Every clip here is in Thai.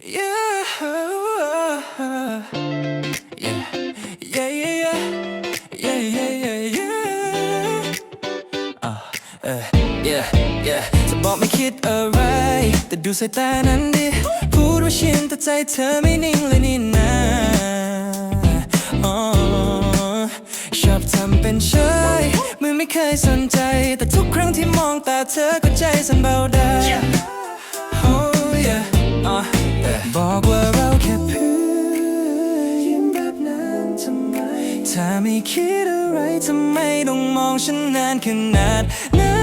Yeah. Yeah. Yeah, yeah, yeah. Yeah, yeah, yeah. Uh, uh, yeah, yeah จะบอกไม่คิดอะไร แต่ดูสายตานั้นดิ พูดว่าชินแต่ใจเธอไม่นิ่งเลยนี่นาอ๋อชอบทำเป็นเฉยเหมือนไม่เคยสนใจ แต่ทุกครั้งที่มองตาเธอก็ใจสั่นเบาได้ ถ้าไม่คิดอะไรทำไมต้องมองฉันนานขนาดนั้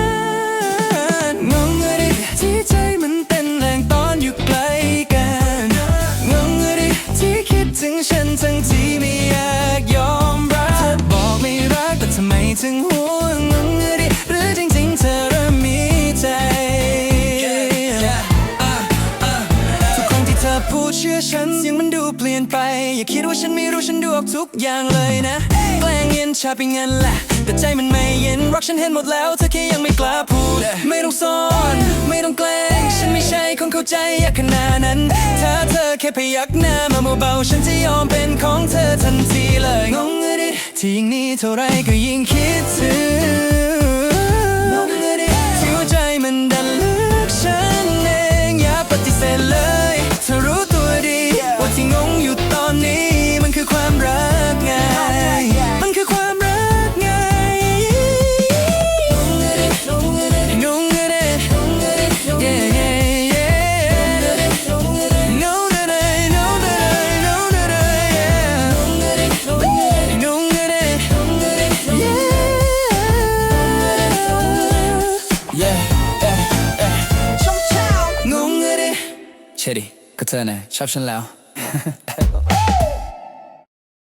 นงงอะไรที่ใจมันเต้นแรงตอนอยู่ใกล้กันงงอะไรที่คิดถึงฉันทั้งที่ไม่อยาก ชื่อฉันเสียงมันดูเปลี่ยนไป อย่าคิดว่าฉันไม่รู้ฉันดูออกทุกอย่างเลยนะแกล้งเย็นชาไปงั้นแหละ แต่ใจมันไม่เย็นรักฉันเห็นหมดแล้วเธอแค่ยังไม่กล้าพูด ไม่ต้องซ่อน ไม่ต้องแกล้ง ฉันไม่ใช่คนเข้าใจอยากขนาดนั้น ถ้าเธอแค่พยักหน้ามาเบาๆฉันจะยอมเป็นของเธอทันทีเลยงงอะดิที่ยิ่งนี้เท่าไรก็ยิ่งคิดถึง yeah Yeah yeah yeah งงอะดิ